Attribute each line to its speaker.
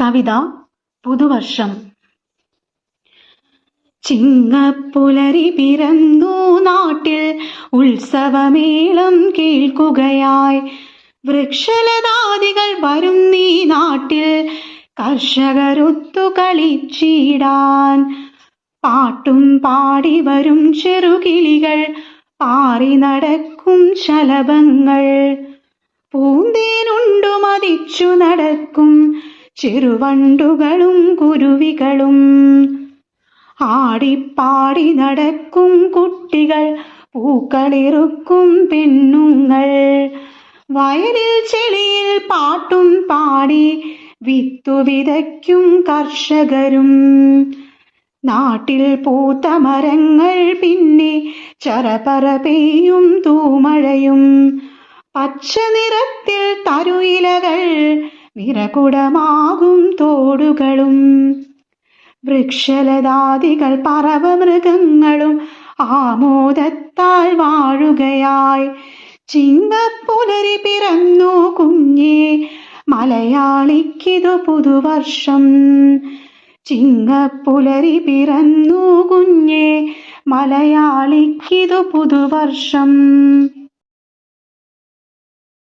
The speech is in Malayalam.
Speaker 1: കവിത പുതുവർഷം. ചിങ്ങപ്പുലരി പിറന്നു നാട്ടിൽ ഉത്സവമേളം കേൾക്കുകയായി. വൃക്ഷലതാദികൾ വരുന്നീ നാട്ടിൽ കർഷകരൊത്തു കളിച്ചിടാൻ. പാട്ടും പാടി വരും ചെറുകിളികൾ പാറി നടക്കും ശലഭങ്ങൾ. പൂന്തേനുണ്ടു മതിച്ചു നടക്കും ചെറുവണ്ടുകളും കുരുവികളും ആടിപ്പാടി നടക്കും കുട്ടികൾ പൂക്കളിറുക്കും പെണ്ണുങ്ങൾ. വയലിൽ ചെളിയിൽ പാട്ടും പാടി വിത്തു വിതയ്ക്കും കർഷകരും. നാട്ടിൽ പൂത്ത മരങ്ങൾ പിന്നെ ചറപറ പെയ്യും തൂമഴയും. പച്ച നിറത്തിൽ തരുയിലകൾ നിറകുടമാകും തോടുകളും. വൃക്ഷലതാദികൾ പറവമൃഗങ്ങളും ആമോദത്താൽ വാഴുകയായി. ചിങ്ങപ്പുലരി പിറന്നു കുഞ്ഞേ മലയാളിക്കിതു പുതുവർഷം. ചിങ്ങപ്പുലരി പിറന്നു കുഞ്ഞേ മലയാളിക്കിതു പുതുവർഷം.